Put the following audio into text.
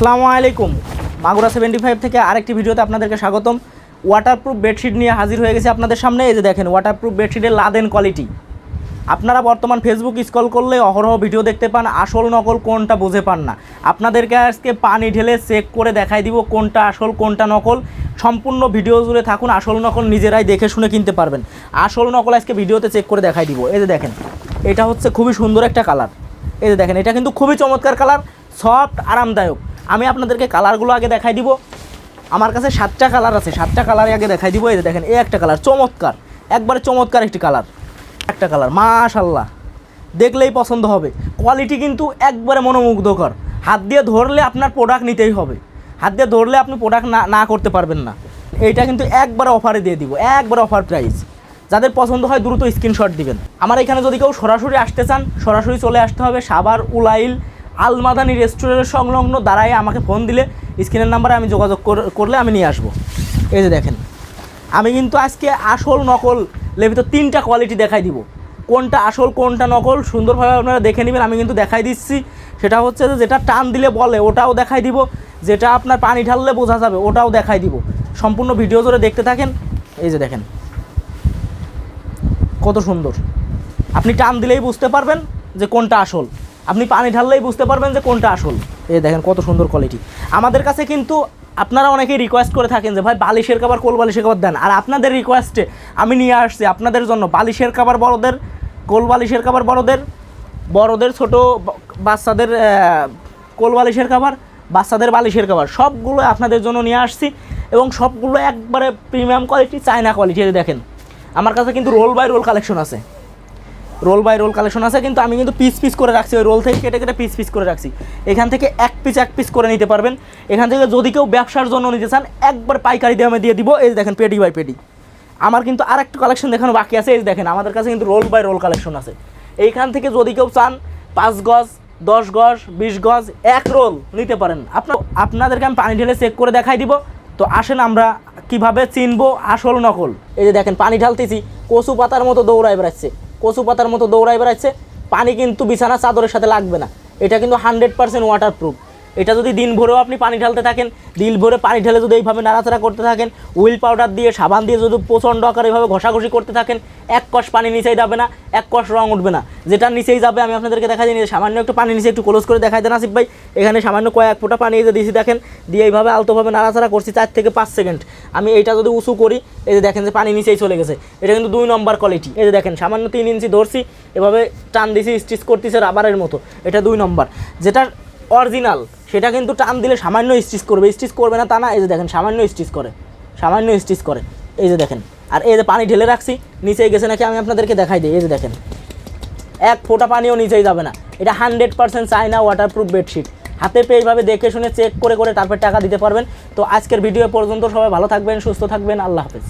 আসসালামু আলাইকুম। Magura seventy five থেকে আরেকটি ভিডিওতে আপনাদেরকে স্বাগতম। ওয়াটারপ্রুফ বেডশিট নিয়ে হাজির হয়ে গেছে আপনাদের সামনে। এই যে দেখেন ওয়াটারপ্রুফ বেডশিটের লাদেন কোয়ালিটি আপনারা বর্তমান ফেসবুক স্ক্রল করলে অহরহ ভিডিও দেখতে পান, আসল নকল কোনটা বুঝে পান না। আপনাদেরকে আজকে পানি ঢেলে চেক করে দেখাই দিব কোনটা আসল, কোনটা নকল। সম্পূর্ণ ভিডিও জুড়ে থাকুন, আসল নকল নিজেরাই দেখে শুনে কিনতে পারবেন। আসল নকল আজকে ভিডিওতে চেক করে দেখাই দিব। এই যে দেখেন, এটা হচ্ছে খুবই সুন্দর একটা কালার এই যে দেখেন, এটা কিন্তু খুবই চমৎকার কালার সফট আরামদায়ক। আমি আপনাদেরকে কালারগুলো আগে দেখাই দিব। আমার কাছে সাতটা কালার আছে, সাতটা কালারে আগে দেখাই দিব। এই দেখেন, এই একটা কালার, চমৎকার। একবারে চমৎকার একটি কালার। একটা কালার মাশাল্লাহ দেখলেই পছন্দ হবে। কোয়ালিটি কিন্তু একবারে মনোমুগ্ধকর। হাত দিয়ে ধরলে আপনার প্রোডাক্ট নিতেই হবে। হাত দিয়ে ধরলে আপনি প্রোডাক্ট না না করতে পারবেন না। এইটা কিন্তু একবারে অফারে দিয়ে দিব। একবারে অফার প্রাইস যাদের পছন্দ হয় দ্রুত স্ক্রিনশট দিবেন। আমার এখানে যদি কেউ সরাসরি আসতে চান, সরাসরি চলে আসতে হবে সাবার উলাইল আলমাদানি রেস্টুরেন্টের সংলগ্ন দাঁড়ায় আমাকে ফোন দিলে স্ক্রিনের নাম্বারে আমি যোগাযোগ কর- করলে আমি নিয়ে আসব। এই যে দেখেন, আমি কিন্তু আজকে আসল নকল লেভিত তিনটা কোয়ালিটি দেখাই দিব। কোনটা আসল, কোনটা নকল, সুন্দরভাবে আপনারা দেখে নেবেন, আমি কিন্তু দেখাই দিচ্ছি। সেটা হচ্ছে যে যেটা টান দিলে বলে, ওটাও দেখাই দিব। যেটা আপনার পানি ঢাললে বোঝা যাবে, ওটাও দেখাই দিব। সম্পূর্ণ ভিডিও জুড়ে দেখতে থাকেন। এই যে দেখেন, কত সুন্দর। আপনি টান দিলেই বুঝতে পারবেন যে কোনটা আসল। আপনি পানি ঢাললেই বুঝতে পারবেন যে কোনটা আসল। এই দেখেন কত সুন্দর কোয়ালিটি আমাদের কাছে কিন্তু আপনারা অনেকেই রিকোয়েস্ট করে থাকেন যে, ভাই, বালিশের খাবার কোল বালিশের কাবার দেন? আর আপনাদের রিকোয়েস্টে আমি নিয়ে আসছি আপনাদের জন্য বালিশের খাবার বড়দের, কোল বালিশের খাবার বড়দের বড়দের ছোট বাচ্চাদের কোল বালিশের খাবার, বাচ্চাদের বালিশের খাবার। সবগুলো আপনাদের জন্য নিয়ে আসছি এবং সবগুলো একবারে প্রিমিয়াম কোয়ালিটি চায়না কোয়ালিটি দেখেন। আমার কাছে কিন্তু রোল বাই রোল কালেকশন আছে। রোল বাই রোল কালেকশন আছে, কিন্তু আমি কিন্তু পিস পিস করে রাখছি, ওই রোল থেকে কেটে কেটে পিস পিস করে রাখছি। এখান থেকে এক পিস এক পিস করে নিতে পারবেন। এখান থেকে যদি কেউ ব্যবসার জন্য নিতে চান, একবার পাইকারি দামে দিয়ে দিব, এই দেখেন পেডি বাই পেডি। আমার কিন্তু আর একটা কালেকশন দেখানো বাকি আছে, এই দেখেন, আমাদের কাছে কিন্তু রোল বাই রোল কালেকশন আছে। এইখান থেকে যদি কেউ চান, পাঁচ গজ, দশ গজ, বিশ গজ, এক রোল নিতে পারেন। আপনার, আপনাদেরকে আমি পানি ঢেলে চেক করে দেখাই দিব। তো আসেন আমরা কীভাবে চিনবো আসল নকল। এই যে দেখেন, পানি ঢালতেছি, কচু পাতার মতো দৌড়ায় বেড়াচ্ছে। কচু পাতার মতো দৌড়াই বেড়াচ্ছে, পানি কিন্তু বিছানা, চাদরের সাথে লাগবে না। এটা কিন্তু হান্ড্রেড পার্সেন্ট ওয়াটার প্রুফ এটা যদি দিন ভরেও আপনি পানি ঢালতে থাকেন, দিন ভরে পানি ঢেলে যদি এইভাবে নাড়াচাড়া করতে থাকেন উইল পাউডার দিয়ে, সাবান দিয়ে যদি প্রচণ্ড আকারে এইভাবে ঘষাঘষি করতে থাকেন, এক কষ পানি নিচেই যাবে না, এক কষ রং উঠবে না। যেটা নিচেই যাবে, আমি আপনাদেরকে দেখা দিই, সামান্য একটু পানি নিচে একটু ক্লোজ করে দেখাই দেন আসিফ ভাই। এখানে সামান্য কয়েক ফোঁটা পানি যে দিয়েছি দেখেন, দিয়ে এইভাবে আলতোভাবে নাড়াচাড়া করছি চার থেকে পাঁচ সেকেন্ড আমি এইটা যদি উঁচু করি, এই যে দেখেন যে পানি নিচেই চলে গেছে। এটা কিন্তু দুই নম্বর কোয়ালিটি এই যে দেখেন, সামান্য তিন ইঞ্চি ধরছি, এভাবে টান দিছি স্টিচ করতেছে রাবারের মতো। এটা দুই নম্বর। যেটা অরিজিনাল সেটা কিন্তু টান দিলে সামান্য স্টিচ করবে। স্টিচ করবে না তা না, এই যে দেখেন, সামান্য স্টিচ করে। সামান্য স্টিচ করে। এই যে দেখেন, আর এই যে পানি ঢেলে রাখছি, নিচেই গেছে নাকি আমি আপনাদেরকে দেখাই দিই। এই যে দেখেন, এক ফোঁটা পানিও নিচেই যাবে না। এটা hundred percent China waterproof bedsheet হাতে পেয়ে এইভাবে দেখে শুনে চেক করে করে তারপর টাকা দিতে পারবেন। তো আজকের ভিডিও পর্যন্ত সবাই ভালো থাকবেন, সুস্থ থাকবেন। আল্লাহ হাফেজ।